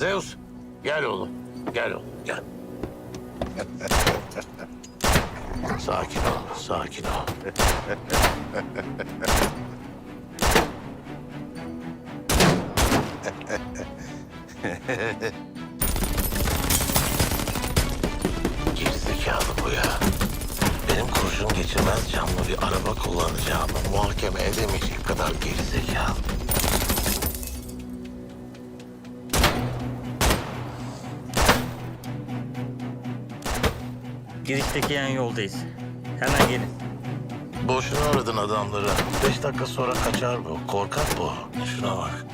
Zeus gel oğlum. Gel oğlum gel. sakin ol, sakin ol. Gerizekalı bu ya. Benim kurşun geçirmez camlı bir araba kullanacağımı muhakeme edemeyecek kadar gerizekalı. Girişteki yan yoldayız. Hemen gelin. Boşuna aradın adamları. Beş dakika sonra kaçar bu. Korkak bu. Şuna bak.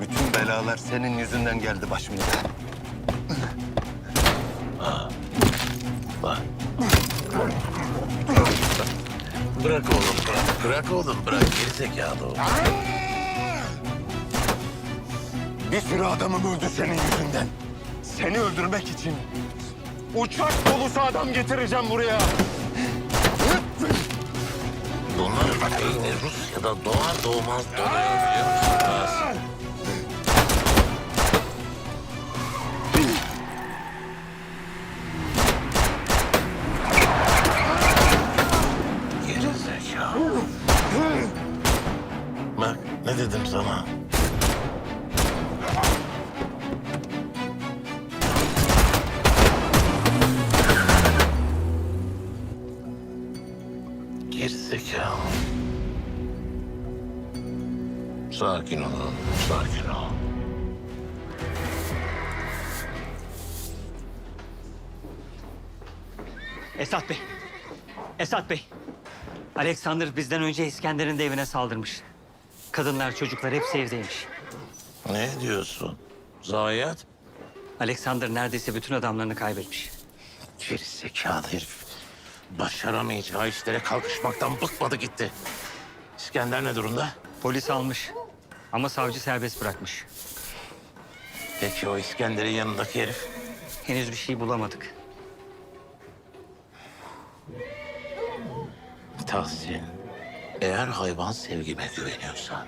Bütün belalar senin yüzünden geldi başımıza. Bak. Bırak oğlum bırak. Bırak oğlum bırak. Gerizekalı o. Bir sürü adamım öldü senin yüzünden. Seni öldürmek için uçak dolusu adam getireceğim buraya. Bunlar beyni Rusya'da doğar doğmaz biliyor musun? Sakin ol, sakin ol. Esat Bey. Esat Bey. Alexander bizden önce İskender'in de evine saldırmış. Kadınlar, çocuklar hepsi evdeymiş. Ne diyorsun? Zayiat? Alexander neredeyse bütün adamlarını kaybetmiş. Gerizekalı herif. Başaramayacağı işlere kalkışmaktan bıkmadı gitti. İskender ne durumda? Polis almış. Ama savcı serbest bırakmış. Peki o İskender'in yanındaki herif? Henüz bir şey bulamadık. Tahsin, eğer hayvan sevgime güveniyorsan...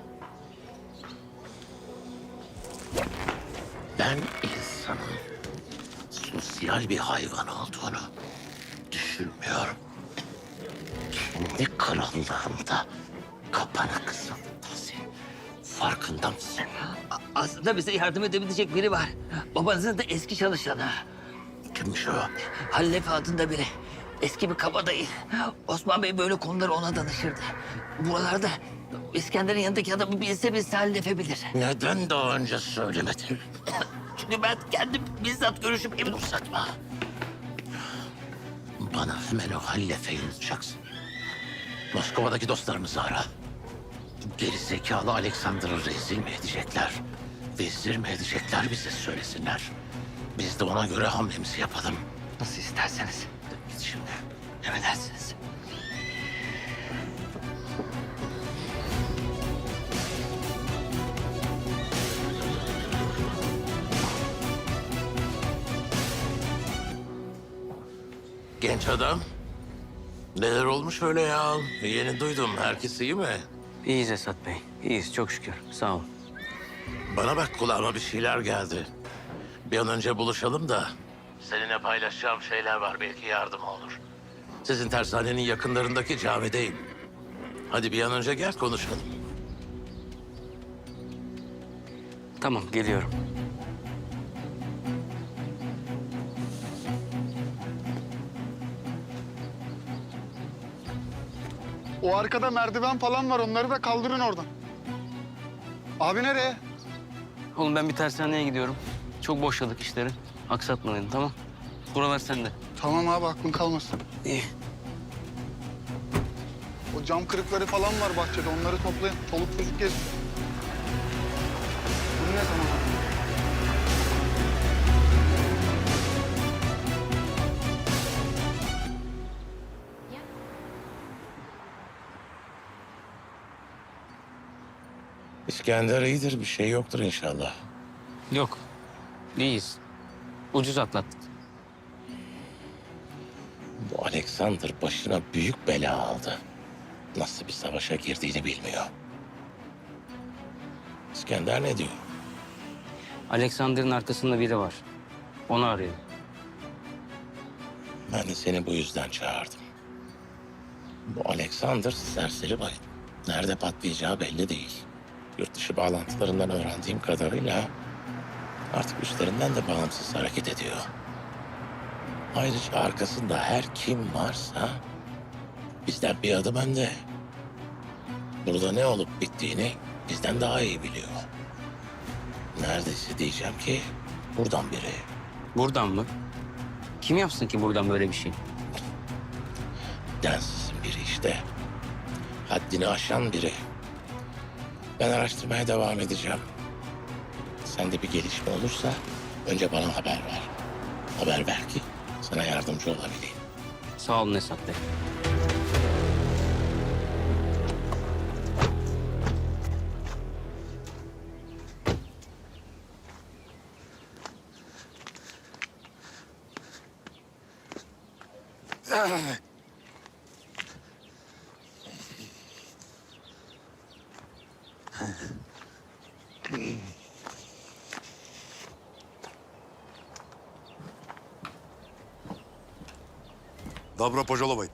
Ben insanın sosyal bir hayvan olduğunu düşünmüyorum. Kendi krallığımda Tahsin. Farkında mısın? Aslında bize yardım edebilecek biri var. Babanızın da eski çalışanı. Kimmiş o? Hallefe adında biri. Eski bir kabadayı. Osman Bey böyle konuları ona danışırdı. Buralarda İskender'in yanındaki adamı bilse bilse Hallefe bilir. Neden daha önce söylemedin? Çünkü ben kendim bizzat görüşüp emin Uzatma. Bana hemen o hallefeyi unutacaksın. Moskova'daki dostlarımızı ara. Geri zekalı Alexander'ı rezil mi edecekler? Vezir mi edecekler bize söylesinler. Biz de ona göre hamlemizi yapalım. Nasıl isterseniz. Git şimdi. Emredersiniz. Genç adam. Neler olmuş öyle ya? Yeni duydum. Herkes iyi mi? İyiyiz Esat Bey. İyiyiz çok şükür. Sağ ol. Bana bak kulağıma bir şeyler geldi. Bir an önce buluşalım da. Seninle paylaşacağım şeyler var. Belki yardım olur. Sizin tersanenin yakınlarındaki camideyim. Hadi bir an önce gel konuşalım. Tamam geliyorum. O arkada merdiven falan var. Onları da kaldırın oradan. Abi nereye? Oğlum ben bir tersaneye gidiyorum. Çok boşladık işleri. Aksatma beni tamam. Buralar sende. Tamam abi aklın kalmasın. İyi. O cam kırıkları falan var bahçede. Onları toplayın. Çoluk çocuk gezin. Bu ne zaman? İskender iyidir. Bir şey yoktur inşallah. Yok. İyiyiz. Ucuz atlattık. Bu Alexander başına büyük bela aldı. Nasıl bir savaşa girdiğini bilmiyor. İskender ne diyor? Alexander'ın arkasında biri var. Onu arıyor. Ben de seni bu yüzden çağırdım. Bu Alexander serseri bay. Nerede patlayacağı belli değil. Yurt dışı bağlantılarından öğrendiğim kadarıyla artık üstlerinden de bağımsız hareket ediyor. Ayrıca arkasında her kim varsa bizden bir adım önde. Burada ne olup bittiğini bizden daha iyi biliyor. Neredeyse diyeceğim ki buradan biri. Buradan mı? Kim yapsın ki buradan böyle bir şey? Densizin biri işte. Haddini aşan biri. Ben araştırmaya devam edeceğim. Sende bir gelişme olursa önce bana haber ver. Haber ver ki sana yardımcı olabileyim. Sağ olun Esat Bey. Добро пожаловать.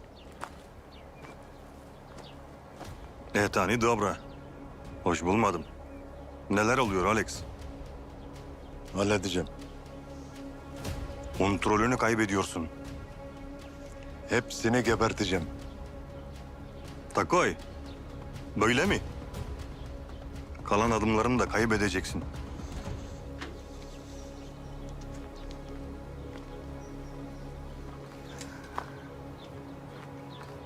Это не добро. Hoş bulmadım. Neler oluyor Alex? Halledeceğim. Kontrolünü kaybediyorsun. Hepsini geberteceğim. Takoy. Böyle mi? Kalan adımlarını da kaybedeceksin.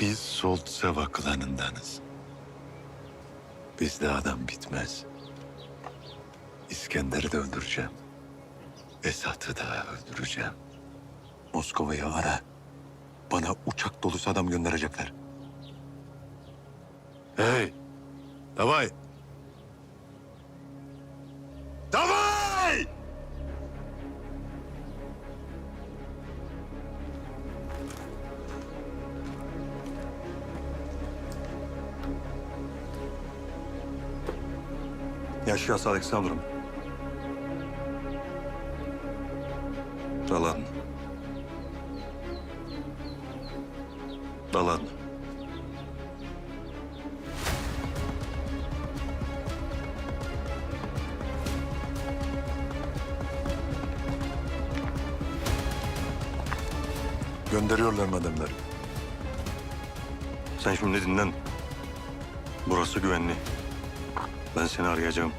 Biz Soltseva klanındanız. Bizde adam bitmez. İskender'i de öldüreceğim. Esat'ı da öldüreceğim. Moskova'yı ara. Bana uçak dolusu adam gönderecekler. Hey! Davay! Davay! Yaşas Aleksandrum. Dalan. Dalan. Gönderiyorlar mademleri. Sen şimdi dinlen. Burası güvenli. Ben seni arayacağım.